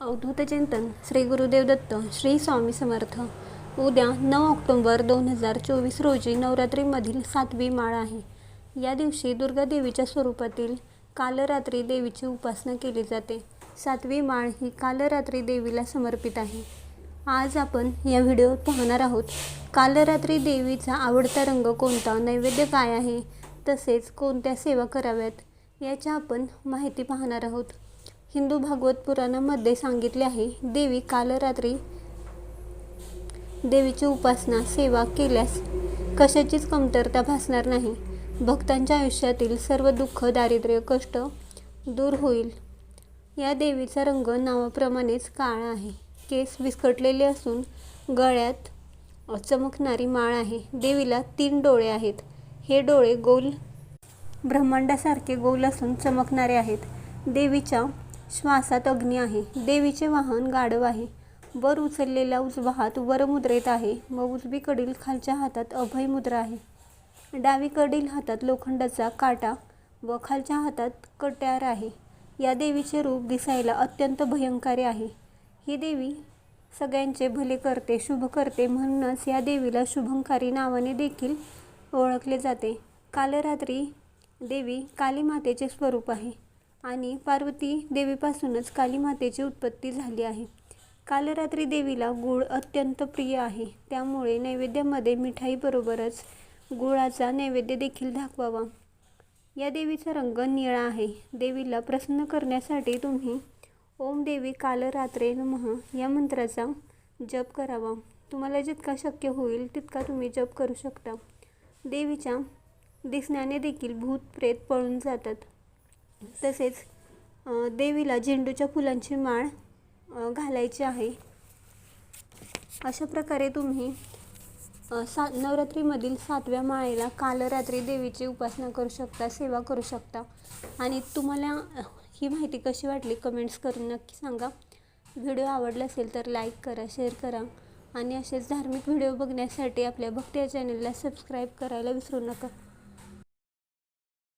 अवधूत चिंतन श्री गुरुदेव दत्त श्री स्वामी समर्थ. उद्या नऊ ऑक्टोंबर दोन हजार चोवीस रोजी नवरात्रीमधील सातवी माळ आहे. या दिवशी दुर्गा देवीच्या स्वरूपातील कालरात्री देवीची उपासना केली जाते. सातवी माळ ही कालरात्री देवीला समर्पित आहे. आज आपण या व्हिडिओत पाहणार आहोत कालरात्री देवीचा आवडता रंग कोणता नैवेद्य काय आहे तसेच कोणत्या सेवा कराव्यात याच्या आपण माहिती पाहणार आहोत. हिंदू भागवत पुराणामध्ये सांगितले आहे देवी कालरात्री देवीची उपासना सेवा केल्यास कशाचीच कमतरता भासणार नाही. भक्तांच्या आयुष्यातील सर्व दुःख दारिद्र्य कष्ट दूर होईल. या देवीचा रंग नावाप्रमाणेच काळा आहे. केस विस्कटलेले असून गळ्यात चमकणारी माळ आहे. देवीला तीन डोळे आहेत. हे डोळे गोल ब्रह्मांडासारखे गोल असून चमकणारे आहेत. देवीच्या श्वासात अग्नी आहे. देवीचे वाहन गाढव आहे. वर उचललेला उजवा हात वरमुद्रेत आहे व उजवीकडील खालच्या हातात अभय मुद्रा आहे. डावीकडील हातात लोखंडाचा काटा व खालच्या हातात कट्यार आहे. या देवीचे रूप दिसायला अत्यंत भयंकारी आहे. ही देवी सगळ्यांचे भले करते शुभ करते म्हणूनच या देवीला शुभंकारी नावाने देखील ओळखले जाते. कालरात्री देवी काली मातेचे स्वरूप आहे. आणि पार्वती देवीपासूनच काली मातेची उत्पत्ती झाली आहे. कालरात्री देवीला गूळ अत्यंत प्रिय आहे. त्यामुळे नैवेद्यामध्ये मिठाईबरोबरच गुळाचा नैवेद्य देखील दाखवावा. या देवीचा रंग निळा आहे. देवीला प्रसन्न करण्यासाठी तुम्ही ओम देवी कालरात्रे नमः या मंत्राचा जप करावा. तुम्हाला जितका शक्य होईल तितका तुम्ही जप करू शकता. देवीच्या दिसण्याने देखील भूत प्रेत पळून जातात. तसेच देवीला झेंडूच्या फुलांची माळ घालायची आहे. अशा प्रकारे तुम्ही सा नवरात्रीमधील सातव्या माळेला काल रात्री देवीची उपासना करू शकता सेवा करू शकता. आणि तुम्हाला ही माहिती कशी वाटली कमेंट्स करून नक्की सांगा. व्हिडिओ आवडला असेल तर लाईक करा शेअर करा. आणि असेच धार्मिक व्हिडिओ बघण्यासाठी आपल्या भक्ती या चॅनलला सबस्क्राईब करायला विसरू नका.